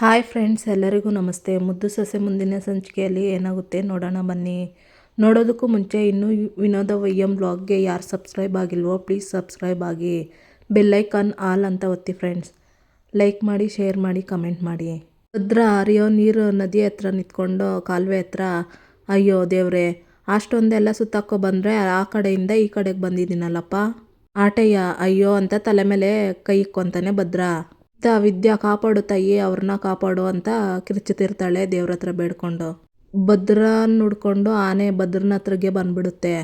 Hi friends, ಎಲ್ಲರಿಗೂ ನಮಸ್ತೆ. ಮುದ್ದು ಸೊಸೆ ಮುಂದಿನ ಸಂಚಿಕೆಯಲ್ಲಿ ಏನಾಗುತ್ತೆ ನೋಡೋಣ ಬನ್ನಿ. ನೋಡೋದಕ್ಕೂ ಮುಂಚೆ ಇನ್ನೂ ವಿನೋದ ವೈಯಂ ಬ್ಲಾಗ್ಗೆ ಯಾರು ಸಬ್ಸ್ಕ್ರೈಬ್ ಆಗಿಲ್ವೋ ಪ್ಲೀಸ್ ಸಬ್ಸ್ಕ್ರೈಬ್ ಆಗಿ. ಬೆಲ್ಲೈಕಾನ್ ಆಲ್ ಅಂತ ಒತ್ತಿ ಫ್ರೆಂಡ್ಸ್. ಲೈಕ್ ಮಾಡಿ, ಶೇರ್ ಮಾಡಿ, ಕಮೆಂಟ್ ಮಾಡಿ. ಭದ್ರ ಹರಿಯೋ ನೀರು ನದಿ ಹತ್ರ ನಿಂತ್ಕೊಂಡು ಕಾಲುವೆ ಹತ್ರ. ಅಯ್ಯೋ ದೇವ್ರೆ, ಅಷ್ಟೊಂದೆಲ್ಲ ಸುತ್ತಾಕೋ ಬಂದರೆ ಆ ಕಡೆಯಿಂದ ಈ ಕಡೆಗೆ ಬಂದಿದ್ದೀನಲ್ಲಪ್ಪ. ಆಟಯ್ಯ ಅಯ್ಯೋ ಅಂತ ತಲೆ ಮೇಲೆ ಕೈ ಇಕ್ಕೊಂತಾನೆ ಭದ್ರ. ತ ವಿದ್ಯಾ ಕಾಪಾಡು ತಾಯಿ ಅವ್ರನ್ನ ಕಾಪಾಡು ಅಂತ ಕಿರ್ಚುತ್ತಿರ್ತಾಳೆ ದೇವ್ರ ಹತ್ರ ಬೇಡ್ಕೊಂಡು. ಭದ್ರನ್ ನೋಡ್ಕೊಂಡು ಆನೆ ಭದ್ರನ ಹತ್ರಗೆ ಬಂದ್ಬಿಡುತ್ತೆ.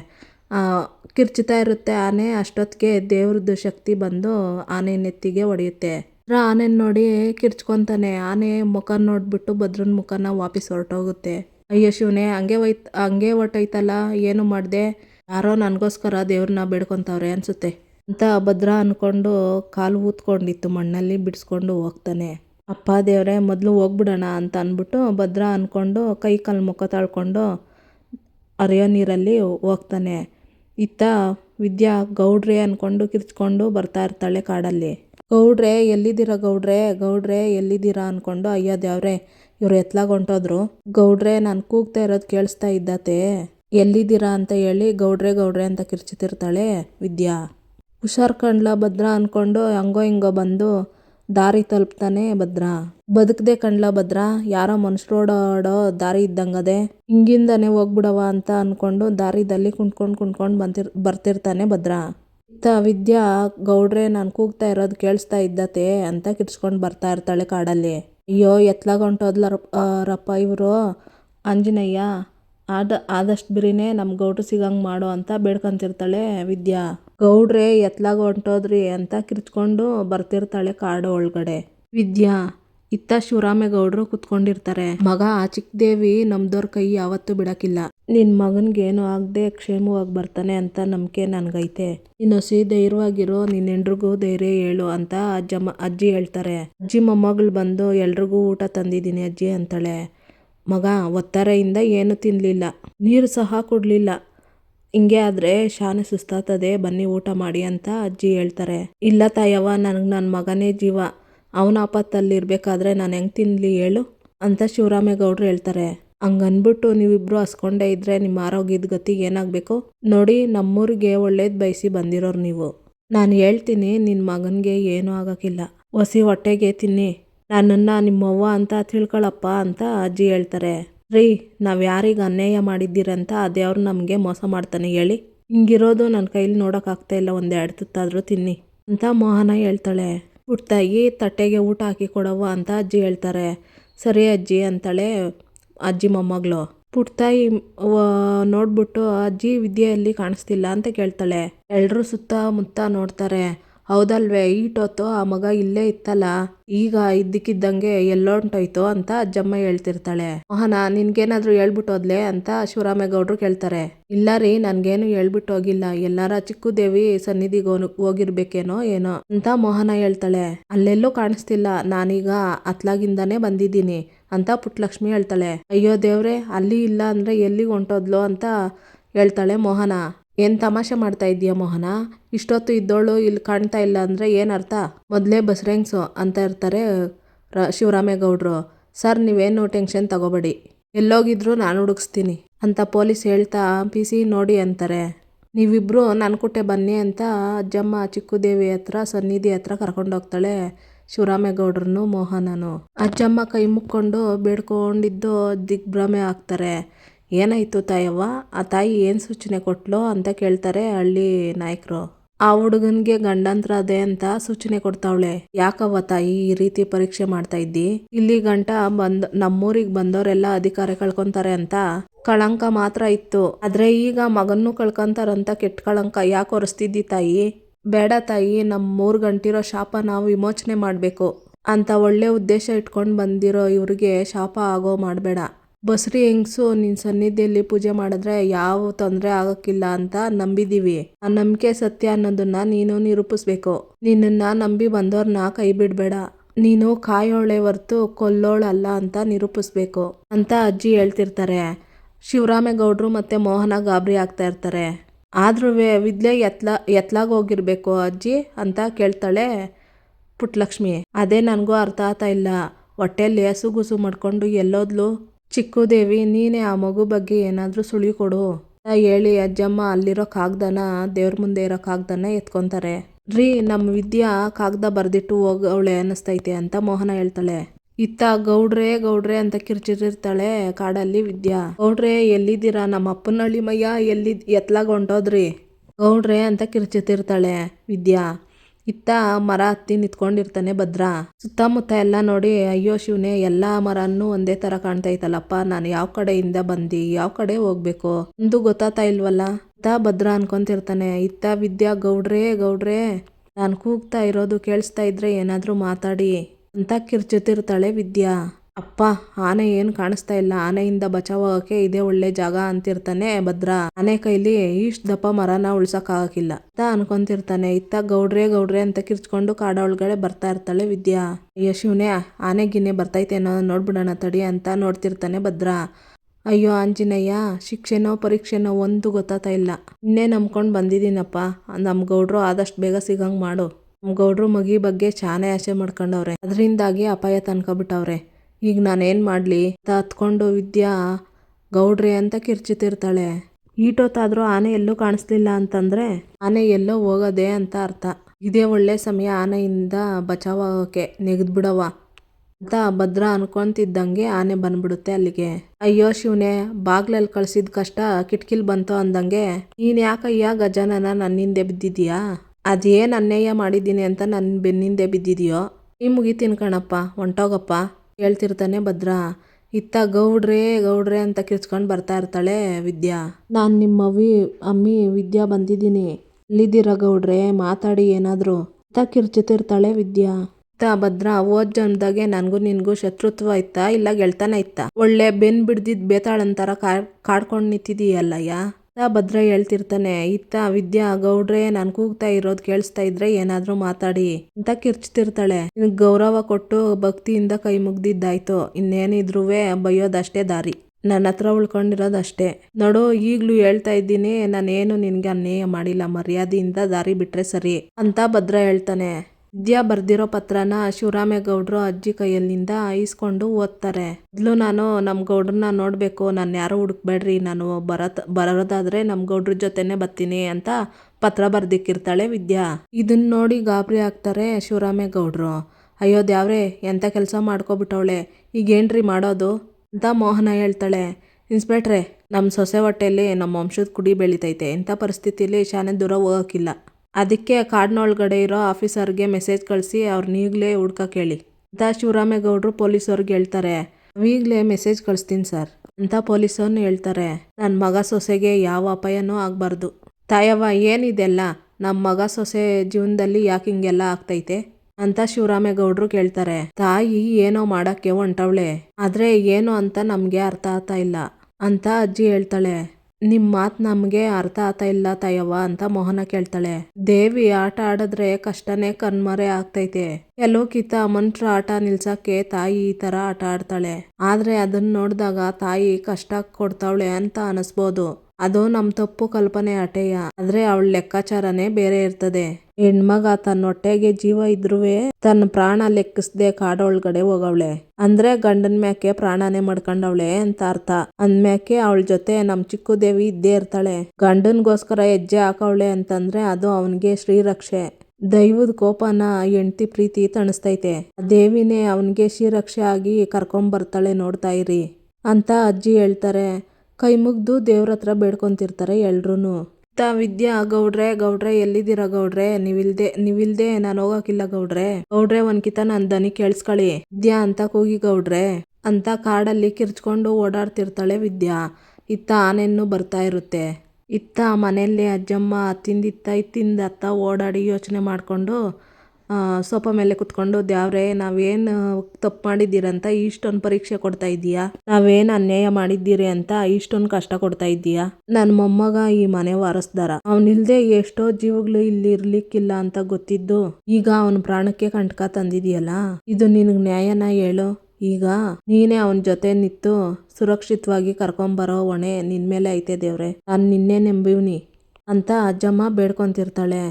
ಕಿರ್ಚುತ್ತಾ ಇರುತ್ತೆ ಆನೆ, ಅಷ್ಟೊತ್ತಿಗೆ ದೇವ್ರದ್ದು ಶಕ್ತಿ ಬಂದು ಆನೆ ನೆತ್ತಿಗೆ ಹೊಡೆಯುತ್ತೆ ಆನೆ ನೋಡಿ ಕಿರ್ಚ್ಕೊಂತಾನೆ. ಆನೆ ಮುಖ ನೋಡ್ಬಿಟ್ಟು ಭದ್ರನ ಮುಖನ ವಾಪಸ್ ಹೊರಟೋಗುತ್ತೆ. ಅಯ್ಯೋ ಶಿವನೇ, ಹಂಗೆ ಹೊಯ್ತ್, ಹಂಗೆ ಹೊರ್ಟೋಯ್ತಲ್ಲ, ಏನು ಮಾಡಿದೆ? ಯಾರೋ ನನಗೋಸ್ಕರ ದೇವ್ರನ್ನ ಬೇಡ್ಕೊತಾವ್ರೆ ಅನ್ಸುತ್ತೆ. ಅಂತ ಅಭದ್ರ ಅನ್ಕೊಂಡು ಕಾಲು ಊತ್ಕೊಂಡಿತ್ತು ಮಣ್ಣಲ್ಲಿ ಬಿಡಿಸ್ಕೊಂಡು ಹೋಗ್ತಾನೆ. ಅಪ್ಪ ದೇವರೇ, ಮೊದಲು ಹೋಗ್ಬಿಡೋಣ ಅಂತ ಅಂದ್ಬಿಟ್ಟು ಭದ್ರ ಅಂದ್ಕೊಂಡು ಕೈ ಕಾಲು ಮುಖ ತಾಳ್ಕೊಂಡು ಹರಿಯೋ ನೀರಲ್ಲಿ ಹೋಗ್ತಾನೆ. ಇತ್ತ ವಿದ್ಯಾ ಗೌಡ್ರೆ ಅಂದ್ಕೊಂಡು ಕಿರ್ಚ್ಕೊಂಡು ಬರ್ತಾ ಇರ್ತಾಳೆ ಕಾಡಲ್ಲಿ. ಗೌಡ್ರೆ, ಎಲ್ಲಿದ್ದೀರಾ ಗೌಡ್ರೆ? ಗೌಡ್ರೆ, ಎಲ್ಲಿದ್ದೀರಾ ಅಂದ್ಕೊಂಡು ಅಯ್ಯೋ ದೇವ್ರೆ, ಇವ್ರು ಎತ್ಲಾಗ ಹೊಂಟೋದ್ರು. ಗೌಡ್ರೆ, ನಾನು ಕೂಗ್ತಾ ಇರೋದು ಕೇಳಿಸ್ತಾ ಇದ್ದತೆ ಎಲ್ಲಿದ್ದೀರಾ ಅಂತ ಹೇಳಿ ಗೌಡ್ರೆ ಗೌಡ್ರೆ ಅಂತ ಕಿರ್ಚುತ್ತಿರ್ತಾಳೆ ವಿದ್ಯಾ. ಹುಷಾರ್ ಕಣ್ಲ ಭದ್ರ ಅನ್ಕೊಂಡು ಹಂಗೋ ಹಿಂಗೋ ಬಂದು ದಾರಿ ತಲುಪ್ತಾನೆ ಭದ್ರ. ಬದುಕದೆ ಕಂಡ್ಲ ಭದ್ರ, ಯಾರೋ ಮನುಷ್ರು ಓಡಾಡೋ ದಾರಿ ಇದ್ದಂಗದೆ ಹಿಂಗಿಂದನೇ ಹೋಗ್ಬಿಡವ ಅಂತ ಅನ್ಕೊಂಡು ದಾರಿದಲ್ಲಿ ಕುಂತ್ಕೊಂಡು ಕುಂತ್ಕೊಂಡು ಬಂತಿರ್, ಬರ್ತಿರ್ತಾನೆ ಭದ್ರ. ಇತ್ತ ವಿದ್ಯಾ, ಗೌಡ್ರೆ ನಾನು ಕೂಗ್ತಾ ಇರೋದು ಕೇಳಿಸ್ತಾ ಇದ್ದತೆ ಅಂತ ಕಿಡ್ಸ್ಕೊಂಡು ಬರ್ತಾ ಇರ್ತಾಳೆ ಕಾಡಲ್ಲಿ. ಅಯ್ಯೋ, ಎತ್ಲಾಗ ಹೊಂಟೋದ್ಲ ರಪ್ಪ ಇವರು. ಆಂಜನೇಯ, ಆದ, ಆದಷ್ಟು ಬಿರಿನೇ ನಮ್ಮ ಗೌಡ್ರು ಸಿಗಂಗೆ ಮಾಡು ಅಂತ ಬೇಡ್ಕೊಂತಿರ್ತಾಳೆ ವಿದ್ಯಾ. ಗೌಡ್ರೆ ಎತ್ಲಾಗ ಹೊಂಟೋದ್ರಿ ಅಂತ ಕಿರ್ಚ್ಕೊಂಡು ಬರ್ತಿರ್ತಾಳೆ ಕಾಡು ಒಳಗಡೆ. ವಿದ್ಯಾ, ಇತ್ತ ಶಿವರಾಮೇಗೌಡರು ಕುತ್ಕೊಂಡಿರ್ತಾರೆ. ಮಗ ಆ ಚಿಕ್ಕದೇವಿ ನಮ್ದೋರ್ ಕೈ ಯಾವತ್ತೂ ಬಿಡಕ್ಕಿಲ್ಲ. ನಿನ್ ಮಗನ್ಗೇನು ಆಗದೆ ಕ್ಷೇಮವಾಗಿ ಬರ್ತಾನೆ ಅಂತ ನಂಬಿಕೆ ನನ್ಗೈತೆ. ಇನ್ನು ಹಸಿ ಧೈರ್ಯವಾಗಿರೋ ನಿನ್ನ ಎಂಡ್ರಿಗೂ ಧೈರ್ಯ ಹೇಳು ಅಂತ ಅಜ್ಜಮ್ಮ ಅಜ್ಜಿ ಹೇಳ್ತಾರೆ. ಅಜ್ಜಿ ಮೊಮ್ಮಗಳು ಬಂದು ಎಲ್ರಿಗೂ ಊಟ ತಂದಿದ್ದೀನಿ ಅಜ್ಜಿ ಅಂತಾಳೆ. ಮಗ, ಒತ್ತಾರೆಯಿಂದ ಏನು ತಿನ್ನಲಿಲ್ಲ ನೀರು ಸಹ ಕೊಡಲಿಲ್ಲ. ಹಿಂಗೆ ಆದರೆ ಶಾನೆ ಸುಸ್ತಾತದೆ, ಬನ್ನಿ ಊಟ ಮಾಡಿ ಅಂತ ಅಜ್ಜಿ ಹೇಳ್ತಾರೆ. ಇಲ್ಲ ತಾಯವ್ವ, ನನಗೆ ನನ್ನ ಮಗನೇ ಜೀವ. ಅವನ ಆಪತ್ತಲ್ಲಿ ಇರಬೇಕಾದ್ರೆ ನಾನು ಹೆಂಗೆ ತಿನ್ನಲಿ ಹೇಳು? ಅಂತ ಶಿವರಾಮೇಗೌಡರು ಹೇಳ್ತಾರೆ. ಹಂಗನ್ಬಿಟ್ಟು ನೀವಿಬ್ರು ಹಸ್ಕೊಂಡೇ ಇದ್ರೆ ನಿಮ್ಮ ಆರೋಗ್ಯದ ಗತಿ ಏನಾಗಬೇಕು? ನೋಡಿ, ನಮ್ಮೂರಿಗೆ ಒಳ್ಳೇದು ಬಯಸಿ ಬಂದಿರೋರು ನೀವು. ನಾನು ಹೇಳ್ತೀನಿ ನಿನ್ನ ಮಗನಿಗೆ ಏನೂ ಆಗೋಕ್ಕಿಲ್ಲ. ಹೊಸಿ ಹೊಟ್ಟೆಗೆ ತಿನ್ನಿ. ನನ್ನನ್ನು ನಿಮ್ಮವ್ವ ಅಂತ ತಿಳ್ಕೊಳಪ್ಪ ಅಂತ ಅಜ್ಜಿ ಹೇಳ್ತಾರೆ. ರೀ, ನಾವು ಯಾರಿಗೆ ಅನ್ಯಾಯ ಮಾಡಿದ್ದೀರಂತ ಅದ್ಯಾವ್ರು ನಮಗೆ ಮೋಸ ಮಾಡ್ತಾನೆ ಹೇಳಿ. ಹಿಂಗಿರೋದು ನನ್ನ ಕೈಲಿ ನೋಡೋಕ್ಕಾಗ್ತಾ ಇಲ್ಲ, ಒಂದು ಎರಡು ತುತ್ತಾದರೂ ತಿನ್ನಿ. ಅಂತ ಮೋಹನ ಹೇಳ್ತಾಳೆ. ಹುಟ್ಟಾಗಿ ತಟ್ಟೆಗೆ ಊಟ ಹಾಕಿ ಕೊಡವ್ವ ಅಂತ ಅಜ್ಜಿ ಹೇಳ್ತಾರೆ. ಸರಿ ಅಜ್ಜಿ ಅಂತಾಳೆ ಅಜ್ಜಿ ಮೊಮ್ಮಗಳು. ಪುಟ್ತಾಯಿ ನೋಡ್ಬಿಟ್ಟು ಅಜ್ಜಿ ವಿದ್ಯೆಯಲ್ಲಿ ಕಾಣಿಸ್ತಿಲ್ಲ ಅಂತ ಕೇಳ್ತಾಳೆ. ಎಲ್ಲರೂ ಸುತ್ತಮುತ್ತ ನೋಡ್ತಾರೆ. ಹೌದಲ್ವೇ, ಈಟೊತ್ತು ಆ ಮಗ ಇಲ್ಲೇ ಇತ್ತಲ್ಲ, ಈಗ ಇದ್ದಕ್ಕಿದ್ದಂಗೆ ಎಲ್ಲೊಂಟೋಯ್ತು ಅಂತ ಅಜ್ಜಮ್ಮ ಹೇಳ್ತಿರ್ತಾಳೆ. ಮೋಹನ, ನಿನ್ಗೇನಾದ್ರೂ ಹೇಳ್ಬಿಟ್ಟೋದ್ಲೆ ಅಂತ ಶಿವರಾಮೇಗೌಡ್ರು ಕೇಳ್ತಾರೆ. ಇಲ್ಲ ರೀ, ನನ್ಗೇನು ಹೇಳ್ಬಿಟ್ಟು ಹೋಗಿಲ್ಲ, ಎಲ್ಲಾರ ಚಿಕ್ಕುದೇವಿ ಸನ್ನಿಧಿಗೆ ಹೋಗ್- ಹೋಗಿರ್ಬೇಕೇನೋ ಏನೋ ಅಂತ ಮೋಹನ ಹೇಳ್ತಾಳೆ. ಅಲ್ಲೆಲ್ಲೂ ಕಾಣಿಸ್ತಿಲ್ಲ, ನಾನೀಗ ಅತ್ಲಾಗಿಂದಾನೇ ಬಂದಿದ್ದೀನಿ ಅಂತ ಪುಟ್ಟಲಕ್ಷ್ಮಿ ಹೇಳ್ತಾಳೆ. ಅಯ್ಯೋ ದೇವ್ರೆ, ಅಲ್ಲಿ ಇಲ್ಲ ಅಂದ್ರೆ ಎಲ್ಲಿಗೆ ಹೊಂಟೋದ್ಲು ಅಂತ ಹೇಳ್ತಾಳೆ ಮೋಹನ. ಏನ್ ತಮಾಷೆ ಮಾಡ್ತಾ ಇದೀಯ ಮೋಹನ? ಇಷ್ಟೊತ್ತು ಇದ್ದೋಳು ಇಲ್ಲಿ ಕಾಣ್ತಾ ಇಲ್ಲ ಅಂದ್ರೆ ಏನ್ ಅರ್ಥ? ಮೊದಲೇ ಬಸ್ರೆಂಗ್ಸು ಅಂತ ಇರ್ತಾರೆ ರ ಶಿವರಾಮೇಗೌಡರು. ಸರ್, ನೀವೇನು ಟೆನ್ಷನ್ ತಗೋಬೇಡಿ. ಎಲ್ಲೋಗಿದ್ರು ನಾನು ಹುಡುಕ್ಸ್ತೀನಿ ಅಂತ ಪೊಲೀಸ್ ಹೇಳ್ತಾ ಪಿ ಸಿ ನೋಡಿ ಅಂತಾರೆ. ನೀವಿಬ್ರು ನನ್ನ ಕುಟ್ಟೆ ಬನ್ನಿ ಅಂತ ಅಜ್ಜಮ್ಮ ಚಿಕ್ಕುದೇವಿ ಹತ್ರ, ಸನ್ನಿಧಿ ಹತ್ರ ಕರ್ಕೊಂಡೋಗ್ತಾಳೆ ಶಿವರಾಮೇಗೌಡ್ರನ್ನು ಮೋಹನನು ಅಜ್ಜಮ್ಮ ಕೈ ಮುಕ್ಕೊಂಡು ಬೇಡ್ಕೊಂಡಿದ್ದು ದಿಗ್ಭ್ರಮೆ ಆಗ್ತಾರೆ. ಏನಾಯ್ತು ತಾಯವ್ವ? ಆ ತಾಯಿ ಏನು ಸೂಚನೆ ಕೊಟ್ಲೋ ಅಂತ ಕೇಳ್ತಾರೆ ಹಳ್ಳಿ ನಾಯಕರು. ಆ ಹುಡುಗನ್ಗೆ ಗಂಡಂತ್ರ ಅದೇ ಅಂತ ಸೂಚನೆ ಕೊಡ್ತಾವಳೆ. ಯಾಕವ್ವ ತಾಯಿ ಈ ರೀತಿ ಪರೀಕ್ಷೆ ಮಾಡ್ತಾ ಇದ್ದಿ? ಇಲ್ಲಿ ಗಂಟ ಬಂದ್, ನಮ್ಮೂರಿಗೆ ಬಂದವರೆಲ್ಲ ಅಧಿಕಾರ ಕಳ್ಕೊಂತಾರೆ ಅಂತ. ಕಳಂಕ ಮಾತ್ರ ಇತ್ತು. ಆದ್ರೆ ಈಗ ಮಗನ್ನು ಕಳ್ಕೊಂತಾರಂತ ಕೆಟ್ಟ ಕಳಂಕ ಯಾಕೆ ಹೊರಿಸ್ತಿದ್ದಿ ತಾಯಿ? ಬೇಡ ತಾಯಿ ನಮ್ಮ ಮೂರು ಗಂಟಿರೋ ಶಾಪ ನಾವು ವಿಮೋಚನೆ ಮಾಡಬೇಕು. ಅಂತ ಒಳ್ಳೆ ಉದ್ದೇಶ ಇಟ್ಕೊಂಡು ಬಂದಿರೋ ಇವ್ರಿಗೆ ಶಾಪ ಆಗೋ ಮಾಡಬೇಡ. ಬಸ್ರಿ ಹೆಂಗ್ಸು ನಿನ್ನ ಸನ್ನಿಧಿಯಲ್ಲಿ ಪೂಜೆ ಮಾಡಿದ್ರೆ ಯಾವ ತೊಂದರೆ ಆಗೋಕ್ಕಿಲ್ಲ ಅಂತ ನಂಬಿದೀವಿ. ಆ ನಂಬಿಕೆ ಸತ್ಯ ಅನ್ನೋದನ್ನ ನೀನು ನಿರೂಪಿಸ್ಬೇಕು. ನಿನ್ನನ್ನ ನಂಬಿ ಬಂದವ್ರನ್ನ ಕೈ ಬಿಡಬೇಡ. ನೀನು ಕಾಯೋಳೆ ಹೊರ್ತು ಕೊಲ್ಲೋಳಲ್ಲ ಅಂತ ನಿರೂಪಿಸ್ಬೇಕು ಅಂತ ಅಜ್ಜಿ ಹೇಳ್ತಿರ್ತಾರೆ. ಶಿವರಾಮೇಗೌಡರು ಮತ್ತೆ ಮೋಹನ ಗಾಬರಿ ಆಗ್ತಾ ಇರ್ತಾರೆ. ಆದ್ರೂ ವಿದ್ಯೆ ಎತ್ಲ, ಎತ್ಲಾಗ ಹೋಗಿರ್ಬೇಕು ಅಜ್ಜಿ ಅಂತ ಕೇಳ್ತಾಳೆ ಪುಟ್ಟಲಕ್ಷ್ಮಿ ಅದೇ ನನಗೂ ಅರ್ಥ ಆಗ್ತಾ ಇಲ್ಲ. ಹೊಟ್ಟೆಯಲ್ಲಿ ಹಸುಗುಸು ಮಾಡ್ಕೊಂಡು ಎಲ್ಲೋದ್ಲು? ಚಿಕ್ಕುದೇವಿ ನೀನೇ ಆ ಮಗು ಬಗ್ಗೆ ಏನಾದರೂ ಸುಳಿ ಕೊಡು. ಹೇಳಿ ಅಜ್ಜಮ್ಮ ಅಲ್ಲಿರೋ ಕಾಗ್ದನ, ದೇವ್ರ ಮುಂದೆ ಇರೋ ಕಾಗ್ದನ ಎತ್ಕೊಂತಾರೆ. ರೀ ನಮ್ಮ ವಿದ್ಯಾ ಕಾಗ್ದ ಬರ್ದಿಟ್ಟು ಹೋಗವಳೆ ಅನ್ನಿಸ್ತೈತೆ ಅಂತ ಮೋಹನ ಹೇಳ್ತಾಳೆ. ಇತ್ತ ಗೌಡ್ರೆ ಗೌಡ್ರೆ ಅಂತ ಕಿರ್ಚಿರ್ತಾಳೆ ಕಾಡಲ್ಲಿ ವಿದ್ಯಾ. ಗೌಡ್ರೆ, ಎಲ್ಲಿದ್ದೀರಾ? ನಮ್ಮ ಅಪ್ಪನಹಳ್ಳಿ ಮಯ್ಯ ಎಲ್ಲಿ ಎತ್ಲಾಗ ಹೊಂಟೋದ್ರಿ? ಗೌಡ್ರೆ ಅಂತ ಕಿರ್ಚಿತಿರ್ತಾಳೆ ವಿದ್ಯಾ. ಇತ್ತ ಮರ ಹತ್ತಿ ನಿಂತ್ಕೊಂಡಿರ್ತಾನೆ ಭದ್ರ. ಸುತ್ತಮುತ್ತ ಎಲ್ಲ ನೋಡಿ, ಅಯ್ಯೋ ಶಿವನೇ, ಎಲ್ಲ ಮರನೂ ಒಂದೇ ತರ ಕಾಣ್ತಾ ಇತ್ತಲ್ಲಪ್ಪ ನಾನು ಯಾವ ಕಡೆಯಿಂದ ಬಂದಿ, ಯಾವ ಕಡೆ ಹೋಗ್ಬೇಕು? ಒಂದು ಗೊತ್ತಾತಾ ಇಲ್ವಲ್ಲ? ಇತ್ತ ಭದ್ರ ಅನ್ಕೊಂತಿರ್ತಾನೆ, ಇತ್ತ ವಿದ್ಯಾ, ಗೌಡ್ರೇ ಗೌಡ್ರೇ, ನಾನು ಕೂಗ್ತಾ ಇರೋದು ಕೇಳಿಸ್ತಾ ಇದ್ರೆ ಏನಾದರೂ ಮಾತಾಡಿ ಅಂತ ಕಿರ್ಚುತ್ತಿರ್ತಾಳೆ ವಿದ್ಯಾ. ಅಪ್ಪ, ಆನೆ ಏನು ಕಾಣಿಸ್ತಾ ಇಲ್ಲ. ಆನೆಯಿಂದ ಬಚಾವಾಗಕ್ಕೆ ಇದೇ ಒಳ್ಳೆ ಜಾಗ ಅಂತಿರ್ತಾನೆ ಭದ್ರ. ಆನೆ ಕೈಲಿ ಇಷ್ಟ್ ದಪ್ಪ ಮರನ ಉಳ್ಸಕ್ಕಾಗಕ್ಕಿಲ್ಲ. ಅಂತ ಅನ್ಕೊಂತಿರ್ತಾನೆ. ಇತ್ತ ಗೌಡ್ರೆ ಗೌಡ್ರೆ ಅಂತ ಕಿರ್ಚ್ಕೊಂಡು ಕಾಡ ಒಳಗಡೆ ಬರ್ತಾ ಇರ್ತಾಳೆ ವಿದ್ಯಾ. ಅಯ್ಯ ಶಿವನೇ, ಆನೆ ಗಿನ್ನೆ ಬರ್ತೈತೇನೋ ನೋಡ್ಬಿಡೋಣ ತಡಿ ಅಂತ ನೋಡ್ತಿರ್ತಾನೆ ಭದ್ರ. ಅಯ್ಯೋ ಆಂಜನೇಯ್ಯ ಶಿಕ್ಷೆನೋ ಪರೀಕ್ಷೆನೋ ಒಂದು ಗೊತ್ತಾಗ್ತಾ ಇಲ್ಲ. ಇನ್ನೇ ನಂಬ್ಕೊಂಡು ಬಂದಿದ್ದೀನಪ್ಪ. ನಮ್ಮ ಗೌಡ್ರು ಆದಷ್ಟು ಬೇಗ ಸಿಗಂಗೆ ಮಾಡು. ನಮ್ಮ ಗೌಡ್ರು ಮಗಿ ಬಗ್ಗೆ ಚಾನೆ ಆಸೆ ಮಾಡ್ಕೊಂಡವ್ರೆ. ಅದರಿಂದಾಗಿ ಅಪಾಯ ತನ್ಕೊಬಿಟ್ಟವ್ರೆ. ಈಗ ನಾನೇನು ಮಾಡಲಿ? ಅಂತ ಹತ್ಕೊಂಡು ವಿದ್ಯಾ, ಗೌಡ್ರೆ ಅಂತ ಕಿರ್ಚುತ್ತಿರ್ತಾಳೆ. ಈಟೊತ್ತಾದರೂ ಆನೆ ಎಲ್ಲೂ ಕಾಣಿಸ್ಲಿಲ್ಲ ಅಂತಂದ್ರೆ ಆನೆ ಎಲ್ಲೋ ಹೋಗೋದೆ ಅಂತ ಅರ್ಥ. ಇದೇ ಒಳ್ಳೆ ಸಮಯ ಆನೆಯಿಂದ ಬಚಾವಾಗೋಕೆ ನೆಗೆದ್ಬಿಡವ ಅಂತ ಭದ್ರ ಅನ್ಕೊಂತಿದ್ದಂಗೆ ಆನೆ ಬಂದ್ಬಿಡುತ್ತೆ ಅಲ್ಲಿಗೆ. ಅಯ್ಯೋ ಶಿವನೇ ಬಾಗ್ಲಲ್ಲಿ ಕಳ್ಸಿದ ಕಷ್ಟ ಕಿಟ್ಕಿಲ್ ಬಂತು ಅಂದಂಗೆ ನೀನ್ ಯಾಕಯ್ಯ ಗಜಾನನ ನನ್ನಿಂದೆ ಬಿದ್ದಿದ್ಯಾ? ಅದೇನು ಅನ್ಯಾಯ ಮಾಡಿದ್ದೀನಿ ಅಂತ ನನ್ನ ಬೆನ್ನಿಂದೆ ಬಿದ್ದಿದ್ಯೋ? ಈ ಮುಗಿತೀನಿ ಕಣಪ್ಪ, ಹೊಂಟೋಗಪ್ಪ. ಹೇಳ್ತಿರ್ತಾನೆ, ಭದ್ರ, ಇತ್ತ ಗೌಡ್ರೆ ಗೌಡ್ರೆ ಅಂತ ಕಿರ್ಚ್ಕೊಂಡು ಬರ್ತಾ ಇರ್ತಾಳೆ ವಿದ್ಯಾ. ನಾನು ನಿಮ್ಮ ಅವಿ ಅಮ್ಮಿ ವಿದ್ಯಾ ಬಂದಿದ್ದೀನಿ. ಇಲ್ಲಿದ್ದೀರ ಗೌಡ್ರೆ, ಮಾತಾಡಿ ಏನಾದರೂ. ಇತ್ತ ಕಿರ್ಚುತ್ತಿರ್ತಾಳೆ ವಿದ್ಯಾ. ಇತ್ತ ಭದ್ರ ಓದ್ ಜನ್ಮದಾಗೆ ನನಗೂ ನಿನಗೂ ಶತ್ರುತ್ವ ಇತ್ತಾ, ಇಲ್ಲ ಗೆಳ್ತನ ಇತ್ತ? ಒಳ್ಳೆ ಬೆನ್ ಬಿಡ್ದಿದ್ ಬೇತಾಳಂತರ ಕಾಡ್ಕೊಂಡು ನಿಂತಿದೀಯಲ್ಲಯ್ಯ? ಭದ್ರ ಹೇಳ್ತಿರ್ತಾನೆ, ಇತ್ತ ವಿದ್ಯಾ, ಗೌಡ್ರೆ, ನಾನು ಕೂಗ್ತಾ ಇರೋದು ಕೇಳಿಸ್ತಾ ಇದ್ರೆ ಏನಾದರೂ ಮಾತಾಡಿ ಅಂತ ಕಿರ್ಚ್ತಿರ್ತಾಳೆ. ಗೌರವ ಕೊಟ್ಟು ಭಕ್ತಿಯಿಂದ ಕೈ ಮುಗ್ದಿದ್ದಾಯ್ತು, ಇನ್ನೇನಿದ್ರುವೆ ಬೈಯೋದಷ್ಟೇ ದಾರಿ. ನನ್ನ ಹತ್ರ ಉಳ್ಕೊಂಡಿರೋದಷ್ಟೇ. ನೋಡು, ಈಗಲೂ ಹೇಳ್ತಾ ಇದ್ದೀನಿ, ನಾನೇನು ನಿನ್ಗೆ ಅನ್ಯಾಯ ಮಾಡಿಲ್ಲ, ಮರ್ಯಾದೆಯಿಂದ ದಾರಿ ಬಿಟ್ರೆ ಸರಿ, ಅಂತ ಭದ್ರ ಹೇಳ್ತಾನೆ. ವಿದ್ಯಾ ಬರ್ದಿರೋ ಪತ್ರನ ಶಿವರಾಮೇಗೌಡ್ರು ಅಜ್ಜಿ ಕೈಯಲ್ಲಿಂದ ಐಸ್ಕೊಂಡು ಓದ್ತಾರೆ. ಮೊದ್ಲು ನಾನು ನಮ್ಮ ಗೌಡ್ರನ್ನ ನೋಡಬೇಕು, ನಾನು ಯಾರು ಹುಡುಕ್ಬೇಡ್ರಿ, ನಾನು ಬರತ್, ಬರೋದಾದ್ರೆ ನಮ್ಮ ಗೌಡ್ರ ಜೊತೆನೆ ಬರ್ತೀನಿ ಅಂತ ಪತ್ರ ಬರ್ದಿಕ್ಕಿರ್ತಾಳೆ ವಿದ್ಯಾ. ಇದನ್ನ ನೋಡಿ ಗಾಬರಿ ಆಗ್ತಾರೆ ಶಿವರಾಮೇಗೌಡ್ರು. ಅಯ್ಯೋ ದ್ಯಾವ್ರೆ ಎಂಥ ಕೆಲಸ ಮಾಡ್ಕೊಬಿಟ್ಟವಳೆ, ಈಗೇನ್ರಿ ಮಾಡೋದು? ಅಂತ ಮೋಹನ ಹೇಳ್ತಾಳೆ. ಇನ್ಸ್ಪೆಕ್ಟ್ರೆ ನಮ್ಮ ಸೊಸೆ ಹೊಟ್ಟೆಯಲ್ಲಿ ನಮ್ಮ ವಂಶದ ಕುಡಿ ಬೆಳಿತೈತೆ ಇಂಥ ಪರಿಸ್ಥಿತಿಯಲ್ಲಿ ಶಾನೆ ದೂರ ಹೋಗೋಕ್ಕಿಲ್ಲ. ಅದಕ್ಕೆ ಕಾಡಿನೊಳಗಡೆ ಇರೋ ಆಫೀಸರ್ಗೆ ಮೆಸೇಜ್ ಕಳಿಸಿ ಅವ್ರನ್ನ ಈಗಲೇ ಹುಡ್ಕಕ್ಕೆ ಹೇಳಿ ಅಂತ ಶಿವರಾಮೇಗೌಡರು ಪೊಲೀಸವ್ರಿಗೆ ಹೇಳ್ತಾರೆ ಈಗಲೇ ಮೆಸೇಜ್ ಕಳಿಸ್ತೀನಿ ಸರ್, ಅಂತ ಪೊಲೀಸವ್ರನ್ನ ಹೇಳ್ತಾರೆ. ನನ್ನ ಮಗ ಸೊಸೆಗೆ ಯಾವ ಅಪಾಯನೂ ಆಗಬಾರ್ದು. ತಾಯವ್ವ, ಏನಿದೆಲ್ಲ? ನಮ್ಮ ಮಗ ಸೊಸೆ ಜೀವನದಲ್ಲಿ ಯಾಕೆ ಹಿಂಗೆಲ್ಲ ಆಗ್ತೈತೆ? ಅಂತ ಶಿವರಾಮೇಗೌಡರು ಕೇಳ್ತಾರೆ. ತಾಯಿ ಏನೋ ಮಾಡೋಕ್ಕೆ ಹೊಂಟವಳೆ. ಆದರೆ ಏನು ಅಂತ ನಮಗೆ ಅರ್ಥ ಆಗ್ತಾ ಇಲ್ಲ, ಅಂತ ಅಜ್ಜಿ ಹೇಳ್ತಾಳೆ. ನಿಮ್ ಮಾತ್ ನಮ್ಗೆ ಅರ್ಥ ಆತ ಇಲ್ಲ ತಾಯವ್ವ ಅಂತ ಮೋಹನ ಕೇಳ್ತಾಳೆ. ದೇವಿ ಆಟ ಆಡಿದ್ರೆ ಕಷ್ಟನೇ ಕಣ್ಮರೆ ಆಗ್ತೈತೆ. ಎಲ್ಲೋ ಕಿತ್ತ ಅಮಂತ್ರ ಆಟ ನಿಲ್ಸಕ್ಕೆ ತಾಯಿ ಈ ತರ ಆಟ ಆಡ್ತಾಳೆ. ಆದ್ರೆ ಅದನ್ನ ನೋಡಿದಾಗ ತಾಯಿ ಕಷ್ಟ ಕೊಡ್ತಾವಳೆ ಅಂತ ಅನಿಸ್ಬೋದು. ಅದು ನಮ್ ತಪ್ಪು ಕಲ್ಪನೆ ಆಟೆಯ ಆದ್ರೆ ಅವಳ ಲೆಕ್ಕಾಚಾರನೇ ಬೇರೆ ಇರ್ತದೆ. ಹೆಣ್ಮಗ ತನ್ನ ಹೊಟ್ಟೆಗೆ ಜೀವ ಇದ್ರುವೆ ತನ್ನ ಪ್ರಾಣ ಲೆಕ್ಕಿಸದೆ ಕಾಡೊಳಗಡೆ ಹೋಗವಳೆ. ಅಂದ್ರೆ ಗಂಡನ್ ಮ್ಯಾಕೆ ಪ್ರಾಣನೇ ಮಾಡ್ಕೊಂಡವ್ಳೆ ಅಂತ ಅರ್ಥ. ಅಂದ್ಮ್ಯಾಕೆ ಅವಳ ಜೊತೆ ನಮ್ ಚಿಕ್ಕು ದೇವಿ ಇದ್ದೇ ಇರ್ತಾಳೆ. ಗಂಡನ್ಗೋಸ್ಕರ ಹೆಜ್ಜೆ ಹಾಕವಳೆ ಅಂತಂದ್ರೆ ಅದು ಅವನ್ಗೆ ಶ್ರೀರಕ್ಷೆ. ದೈವದ ಕೋಪನ ಹೆಂಡತಿ ಪ್ರೀತಿ ತಣಿಸ್ತೈತೆ. ದೇವಿನೇ ಅವನಿಗೆ ಶ್ರೀರಕ್ಷೆ ಆಗಿ ಕರ್ಕೊಂಡ್ ಬರ್ತಾಳೆ ನೋಡ್ತಾ ಇರಿ. ಅಂತ ಅಜ್ಜಿ ಹೇಳ್ತಾರೆ. ಕೈ ಮುಗ್ದು ದೇವ್ರ ಹತ್ರ ಬೇಡ್ಕೊಂತಿರ್ತಾರೆ ಎಲ್ರೂ ತಾ ವಿದ್ಯಾ ಗೌಡ್ರೆ ಗೌಡ್ರೆ ಎಲ್ಲಿದ್ದೀರ ಗೌಡ್ರೆ? ನೀವಿಲ್ದೆ ನೀವಿಲ್ದೆ ನಾನು ಹೋಗಕ್ಕಿಲ್ಲ ಗೌಡ್ರೆ. ಗೌಡ್ರೆ ಒಂದ್ಕಿತ ನನ್ ದನಿ ಕೇಳಿಸ್ಕೊಳ್ಳಿ ವಿದ್ಯಾ ಅಂತ ಕೂಗಿ ಗೌಡ್ರೆ. ಅಂತ ಕಾಡಲ್ಲಿ ಕಿರ್ಚ್ಕೊಂಡು ಓಡಾಡ್ತಿರ್ತಾಳೆ ವಿದ್ಯಾ. ಇತ್ತ ಆನೆನ್ನು ಬರ್ತಾ ಇರುತ್ತೆ. ಇತ್ತ ಮನೆಯಲ್ಲಿ ಅಜ್ಜಮ್ಮ ತಿಂದಿತ್ತ ಇತ್ತಿಂದತ್ತ ಓಡಾಡಿ ಯೋಚನೆ ಮಾಡಿಕೊಂಡು ಸೋಫಾ ಮೇಲೆ ಕುತ್ಕೊಂಡು, ದ್ಯಾವ್ರೆ, ನಾವೇನು ತಪ್ಪು ಮಾಡಿದ್ದೀರಂತ ಇಷ್ಟೊಂದು ಪರೀಕ್ಷೆ ಕೊಡ್ತಾ ಇದೀಯಾ ನಾವೇನು ಅನ್ಯಾಯ ಮಾಡಿದ್ದೀರಿ ಅಂತ ಇಷ್ಟೊಂದು ಕಷ್ಟ ಕೊಡ್ತಾ ಇದ್ದೀಯಾ? ನನ್ನ ಮೊಮ್ಮಗ ಈ ಮನೆ ವಾರಸ್ದಾರ. ಅವನಿಲ್ದೆ ಎಷ್ಟೋ ಜೀವಗಳು ಇಲ್ಲಿ ಇರ್ಲಿಕ್ಕಿಲ್ಲ ಅಂತ ಗೊತ್ತಿದ್ದು, ಈಗ ಅವನ ಪ್ರಾಣಕ್ಕೆ ಕಂಟಕ ತಂದಿದೀಯಲ್ಲ? ಇದು ನಿನಗೆ ನ್ಯಾಯನ ಹೇಳು. ಈಗ ನೀನೇ ಅವನ ಜೊತೆ ನಿಂತು ಸುರಕ್ಷಿತವಾಗಿ ಕರ್ಕೊಂಬರೋ ಹೊಣೆ ನಿನ್ ಮೇಲೆ ಐತೆ ದೇವ್ರೆ. ನಾನು ನಿನ್ನೆ ನೆಂಬಿವ್ನಿ ಅಂತ ಅಜ್ಜಮ್ಮ ಬೇಡ್ಕೊಂತಿರ್ತಾಳೆ.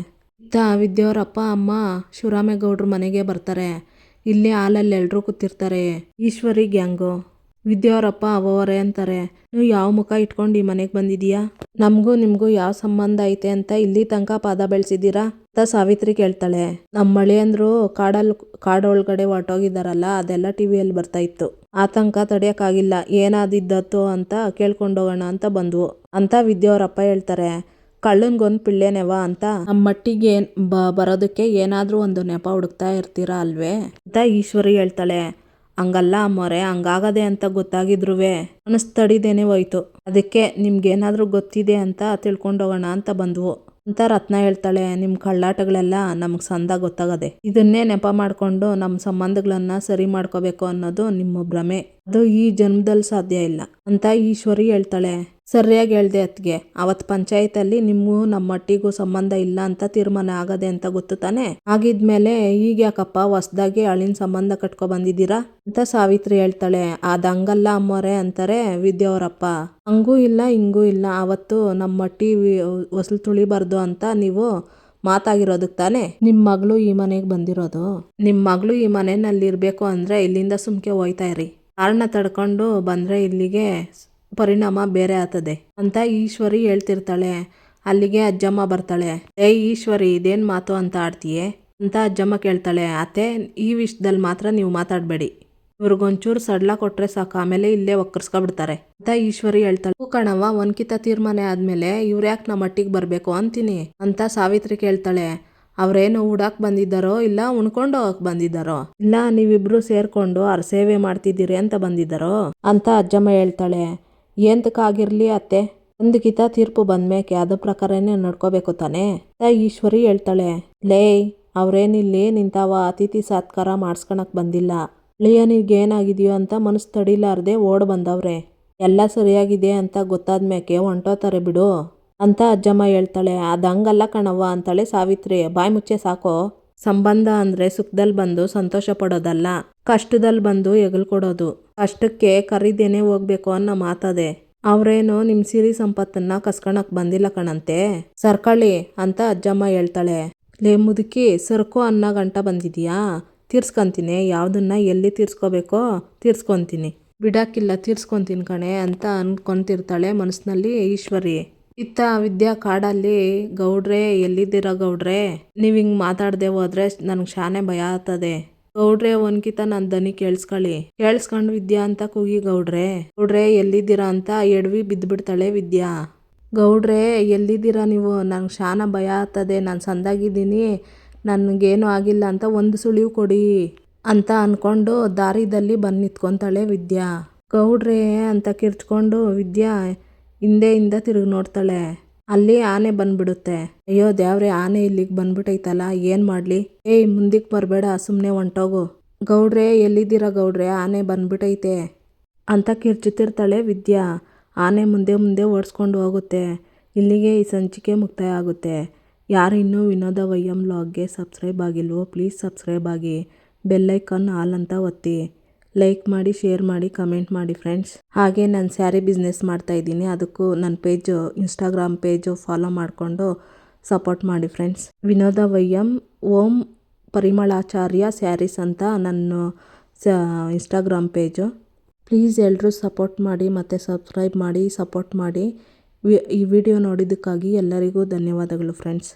ಇತ್ತ ವಿದ್ಯೆಯವ್ರ ಅಪ್ಪ ಅಮ್ಮ ಶಿವರಾಮೇಗೌಡ್ರ ಮನೆಗೆ ಬರ್ತಾರೆ. ಇಲ್ಲಿ ಹಾಲಲ್ಲಿ ಎಲ್ಲರೂ ಕೂತಿರ್ತಾರೆ. ಈಶ್ವರಿ ಗ್ಯಾಂಗು. ವಿದ್ಯಾವರಪ್ಪ ಅವರೇ ಅಂತಾರೆ. ನೀವು ಯಾವ ಮುಖ ಇಟ್ಕೊಂಡು ಈ ಮನೆಗೆ ಬಂದಿದೀಯಾ? ನಮಗೂ ನಿಮಗೂ ಯಾವ ಸಂಬಂಧ ಐತೆ ಅಂತ ಇಲ್ಲಿ ತನಕ ಪಾದ ಬೆಳೆಸಿದ್ದೀರಾ? ಅಂತ ಸಾವಿತ್ರಿ ಕೇಳ್ತಾಳೆ. ನಮ್ಮ ಮಳೆಯಂದ್ರು ಕಾಡಲ್ಲಿ ಕಾಡೊಳಗಡೆ ಹೊರಟೋಗಿದ್ದಾರಲ್ಲ, ಅದೆಲ್ಲ ಟಿ ವಿಯಲ್ಲಿ ಬರ್ತಾ ಇತ್ತು. ಆತಂಕ ತಡೆಯೋಕ್ಕಾಗಿಲ್ಲ ಏನಾದಿದ್ದತ್ತು ಅಂತ ಕೇಳ್ಕೊಂಡೋಗೋಣ ಅಂತ ಬಂದ್ವು. ಅಂತ ವಿದ್ಯಾವರಪ್ಪ ಹೇಳ್ತಾರೆ. ಕಳ್ಳನ್ಗೊಂದು ಪಿಳ್ಳೆನೆವ ಅಂತ. ನಮ್ಮ ಮಟ್ಟಿಗೆ ಏನ್ ಬ ಬರೋದಕ್ಕೆ ಏನಾದರೂ ಒಂದು ನೆಪ ಹುಡುಕ್ತಾ ಇರ್ತೀರಾ ಅಲ್ವೇ? ಅಂತ ಈಶ್ವರಿ ಹೇಳ್ತಾಳೆ. ಹಂಗಲ್ಲ ಮೊರೆ ಹಂಗಾಗದೆ ಅಂತ ಗೊತ್ತಾಗಿದ್ರುವೆ. ಮನಸ್ಸು ತಡಿದೇನೆ ಹೋಯ್ತು. ಅದಕ್ಕೆ ನಿಮ್ಗೇನಾದರೂ ಗೊತ್ತಿದೆ ಅಂತ ತಿಳ್ಕೊಂಡೋಗೋಣ ಅಂತ ಬಂದ್ವು. ಅಂತ ರತ್ನ ಹೇಳ್ತಾಳೆ. ನಿಮ್ಮ ಕಳ್ಳಾಟಗಳೆಲ್ಲ ನಮಗೆ ಸಂದ ಗೊತ್ತಾಗದೆ. ಇದನ್ನೇ ನೆಪ ಮಾಡಿಕೊಂಡು ನಮ್ಮ ಸಂಬಂಧಗಳನ್ನ ಸರಿ ಮಾಡ್ಕೋಬೇಕು ಅನ್ನೋದು ನಿಮ್ಮ ಭ್ರಮೆ ಅದು ಈ ಜನ್ಮದಲ್ಲಿ ಸಾಧ್ಯ ಇಲ್ಲ. ಅಂತ ಈಶ್ವರಿ ಹೇಳ್ತಾಳೆ. ಸರಿಯಾಗಿ ಹೇಳ್ದೆ ಅತ್ಗೆ ಅವತ್ತು ಪಂಚಾಯತಲ್ಲಿ ನಿಮಗೂ ನಮ್ಮ ಮಟ್ಟಿಗೂ ಸಂಬಂಧ ಇಲ್ಲ ಅಂತ ತೀರ್ಮಾನ ಆಗದೆ ಅಂತ ಗೊತ್ತು ತಾನೆ? ಆಗಿದ್ಮೇಲೆ ಈಗ ಯಾಕಪ್ಪ ಹೊಸ್ದಾಗಿ ಅಳಿನ ಸಂಬಂಧ ಕಟ್ಕೊ ಬಂದಿದ್ದೀರಾ? ಅಂತ ಸಾವಿತ್ರಿ ಹೇಳ್ತಾಳೆ. ಅದ ಹಂಗಲ್ಲ ಅಮ್ಮೋರೆ ಅಂತಾರೆ ವಿದ್ಯಾವರಪ್ಪ ಹಂಗೂ ಇಲ್ಲ, ಹಿಂಗೂ ಇಲ್ಲ, ಅವತ್ತು ನಮ್ಮ ಮಟ್ಟಿ ಹೊಸಲು ತುಳಿಬಾರ್ದು ಅಂತ ನೀವು ಮಾತಾಗಿರೋದಕ್ಕೆ ತಾನೆ? ನಿಮ್ಮ ಮಗಳು ಈ ಮನೆಗೆ ಬಂದಿರೋದು? ನಿಮ್ಮ ಮಗಳು ಈ ಮನೆಯಲ್ಲಿ ಇರಬೇಕು ಅಂದರೆ ಇಲ್ಲಿಂದ ಸುಮ್ಕೆ ಹೋಯ್ತಾ ಇರಿ. ಕಾರಣ ತಡ್ಕೊಂಡು ಬಂದರೆ ಇಲ್ಲಿಗೆ ಪರಿಣಾಮ ಬೇರೆ ಆತದೆ ಅಂತ ಈಶ್ವರಿ ಹೇಳ್ತಿರ್ತಾಳೆ. ಅಲ್ಲಿಗೆ ಅಜ್ಜಮ್ಮ ಬರ್ತಾಳೆ. ಏ ಈಶ್ವರಿ, ಇದೇನು ಮಾತು ಅಂತ ಆಡ್ತೀಯೇ? ಅಂತ ಅಜ್ಜಮ್ಮ ಕೇಳ್ತಾಳೆ. ಅತ್ತೆ, ಈ ವಿಷಯದಲ್ಲಿ ಮಾತ್ರ ನೀವು ಮಾತಾಡಬೇಡಿ. ಇವ್ರಿಗೊಂಚೂರು ಸಡ್ಲ ಕೊಟ್ರೆ ಸಾಕು, ಆಮೇಲೆ ಇಲ್ಲೇ ಒಕ್ಕರ್ಸ್ಕೊಬಿಡ್ತಾರೆ. ಅಂತ ಈಶ್ವರಿ ಹೇಳ್ತಾಳೆ. ಹೂ ಕಣವ್ವ ಒನ್ಕಿತ ತೀರ್ಮಾನ ಆದ್ಮೇಲೆ ಇವ್ರು ಯಾಕೆ ನಮ್ಮ ಮಟ್ಟಿಗೆ ಬರಬೇಕು ಅಂತೀನಿ? ಅಂತ ಸಾವಿತ್ರಿ ಕೇಳ್ತಾಳೆ. ಅವ್ರೇನು ಉಡಾಕ್ ಬಂದಿದ್ದಾರೋ ಇಲ್ಲ ಉಣ್ಕೊಂಡು ಹೋಗಕ್ ಬಂದಿದ್ದಾರೋ? ಇಲ್ಲ ನೀವಿಬ್ರು ಸೇರ್ಕೊಂಡು ಅವ್ರ ಸೇವೆ ಮಾಡ್ತಿದ್ದೀರಿ ಅಂತ ಬಂದಿದ್ದಾರೋ? ಅಂತ ಅಜ್ಜಮ್ಮ ಹೇಳ್ತಾಳೆ. ಎಂತಕ್ಕಾಗಿರ್ಲಿ ಅತ್ತೆ? ಒಂದು ಕಿತ ತೀರ್ಪು ಬಂದ್ಮೇಕೆ ಅದ ಪ್ರಕಾರನೇ ನಡ್ಕೋಬೇಕು ತಾನೇ? ತ ಈಶ್ವರಿ ಹೇಳ್ತಾಳೆ, ಲೇ, ಅವ್ರೇನಿಲ್ಲಿ ನಿಂತಾವ ಅತಿಥಿ ಸತ್ಕಾರ ಮಾಡಿಸ್ಕೊಳಕ್ ಬಂದಿಲ್ಲ. ಲಿಯನಿಗೇನಾಗಿದೆಯೋ ಅಂತ ಮನಸ್ಸು ತಡಿಲಾರ್ದೆ ಓಡ್ ಬಂದವ್ರೆ. ಎಲ್ಲ ಸರಿಯಾಗಿದೆ ಅಂತ ಗೊತ್ತಾದ್ಮೇಕೆ ಹೊಂಟೋತಾರೆ ಬಿಡು. ಅಂತ ಅಜ್ಜಮ್ಮ ಹೇಳ್ತಾಳೆ, ಅದಂಗಲ್ಲ ಕಣವ್ವ ಅಂತಾಳೆ ಸಾವಿತ್ರಿ. ಬಾಯಿ ಮುಚ್ಚೆ ಸಾಕೋ. ಸಂಬಂಧ ಅಂದ್ರೆ ಸುಖದಲ್ಲಿ ಬಂದು ಸಂತೋಷ ಪಡೋದಲ್ಲ ಕಷ್ಟದಲ್ಲಿ ಬಂದು ಎಗಲ್ ಕೊಡೋದು. ಕಷ್ಟಕ್ಕೆ ಕರಿದೇನೆ ಹೋಗ್ಬೇಕು ಅನ್ನೋ ಮಾತದೆ. ಅವ್ರೇನು ನಿಮ್ ಸಿರಿ ಸಂಪತ್ತನ್ನ ಕಸ್ಕೊಳಕ್ ಬಂದಿಲ್ಲ ಕಣಂತೆ. ಸರ್ಕಳಿ ಅಂತ ಅಜ್ಜಮ್ಮ ಹೇಳ್ತಾಳೆ. ಲೇ ಮುದುಕಿ, ಸರ್ಕೋ ಅನ್ನ ಗಂಟ ಬಂದಿದ್ಯಾ? ತೀರ್ಸ್ಕೊಂತೀನಿ, ಯಾವ್ದನ್ನ ಎಲ್ಲಿ ತೀರ್ಸ್ಕೋಬೇಕೋ ತೀರ್ಸ್ಕೊಂತೀನಿ. ಬಿಡಾಕಿಲ್ಲ, ತೀರ್ಸ್ಕೊಂತೀನಿ ಕಣೆ ಅಂತ ಅನ್ಕೊಂತಿರ್ತಾಳೆ ಮನಸ್ಸಿನಲ್ಲಿ ಈಶ್ವರಿ. ಇತ್ತ ವಿದ್ಯಾ ಕಾಡಲ್ಲಿ, ಗೌಡ್ರೆ, ಎಲ್ಲಿದ್ದೀರ ಗೌಡ್ರೆ? ನೀವು ಹಿಂಗೆ ಮಾತಾಡದೆ ಹೋದ್ರೆ ನನಗೆ ಶಾನೆ ಭಯ ಆಗ್ತದೆ. ಗೌಡ್ರೆ, ಒಂದ್ಕಿತ ನನ್ನ ದನಿ ಕೇಳಿಸ್ಕೊಳ್ಳಿ ಕೇಳಿಸ್ಕೊಂಡು ವಿದ್ಯಾ ಅಂತ ಕೂಗಿ, ಗೌಡ್ರೆ ಗೌಡ್ರೆ, ಎಲ್ಲಿದ್ದೀರಾ ಅಂತ ಎಡವಿ ಬಿದ್ದುಬಿಡ್ತಾಳೆ ವಿದ್ಯಾ. ಗೌಡ್ರೆ, ಎಲ್ಲಿದ್ದೀರಾ ನೀವು? ನಂಗೆ ಶಾನ ಭಯ ಆಗ್ತದೆ. ನಾನು ಸಂದಾಗಿದ್ದೀನಿ. ನನಗೇನು ಆಗಿಲ್ಲ ಅಂತ ಒಂದು ಸುಳಿವು ಕೊಡಿ ಅಂತ ಅಂದ್ಕೊಂಡು ದಾರಿದಲ್ಲಿ ಬಂದು ನಿಂತ್ಕೊತಾಳೆ ವಿದ್ಯಾ. ಗೌಡ್ರೆ ಅಂತ ಕಿರ್ಚ್ಕೊಂಡು, ವಿದ್ಯಾ ಹಿಂದೆಯಿಂದ ತಿರುಗಿ ನೋಡ್ತಾಳೆ. ಅಲ್ಲಿ ಆನೆ ಬಂದ್ಬಿಡುತ್ತೆ. ಅಯ್ಯೋ ದೇವ್ರೆ, ಆನೆ ಇಲ್ಲಿಗೆ ಬಂದ್ಬಿಟ್ಟೈತಲ್ಲ ಏನು ಮಾಡಲಿ? ಏಯ್ ಮುಂದಕ್ಕೆ ಬರಬೇಡ ಸುಮ್ಮನೆ ಹೊಂಟೋಗು. ಗೌಡ್ರೆ, ಎಲ್ಲಿದ್ದೀರಾ ಗೌಡ್ರೆ? ಆನೆ ಬಂದ್ಬಿಟ್ಟೈತೆ ಅಂತ ಕಿರ್ಚುತ್ತಿರ್ತಾಳೆ ವಿದ್ಯಾ. ಆನೆ ಮುಂದೆ ಮುಂದೆ ಓಡಿಸ್ಕೊಂಡು ಹೋಗುತ್ತೆ. ಇಲ್ಲಿಗೆ ಈ ಸಂಚಿಕೆ ಮುಕ್ತಾಯ ಆಗುತ್ತೆ. ಯಾರು ಇನ್ನೂ ವಿನೋದ ವೈಯಂ ಲಾಗ್ಗೆ ಸಬ್ಸ್ಕ್ರೈಬ್ ಆಗಿಲ್ವೋ, ಪ್ಲೀಸ್ ಸಬ್ಸ್ಕ್ರೈಬ್ ಆಗಿ. ಬೆಲ್ಲೈಕನ್ ಆಲ್ ಅಂತ ಒತ್ತಿ. ಲೈಕ್ ಮಾಡಿ ಶೇರ್ ಮಾಡಿ ಕಮೆಂಟ್ ಮಾಡಿ ಫ್ರೆಂಡ್ಸ್ ಹಾಗೆ ನಾನು ಸ್ಯಾರಿ ಬಿಸ್ನೆಸ್ ಮಾಡ್ತಾ ಇದ್ದೀನಿ. ಅದಕ್ಕೂ ನನ್ನ ಪೇಜು ಇನ್ಸ್ಟಾಗ್ರಾಮ್ ಪೇಜು ಫಾಲೋ ಮಾಡಿಕೊಂಡು ಸಪೋರ್ಟ್ ಮಾಡಿ ಫ್ರೆಂಡ್ಸ್ ವಿನೋದ ವೈಯಂ, ಓಂ ಪರಿಮಳಾಚಾರ್ಯ ಸ್ಯಾರೀಸ್ ಅಂತ ನನ್ನ ಸ ಇನ್ಸ್ಟಾಗ್ರಾಮ್ ಪೇಜು ಪ್ಲೀಸ್ ಎಲ್ಲರೂ ಸಪೋರ್ಟ್ ಮಾಡಿ, ಮತ್ತು ಸಬ್ಸ್ಕ್ರೈಬ್ ಮಾಡಿ ಸಪೋರ್ಟ್ ಮಾಡಿ. ಈ ವಿಡಿಯೋ ನೋಡಿದ್ದಕ್ಕಾಗಿ ಎಲ್ಲರಿಗೂ ಧನ್ಯವಾದಗಳು ಫ್ರೆಂಡ್ಸ್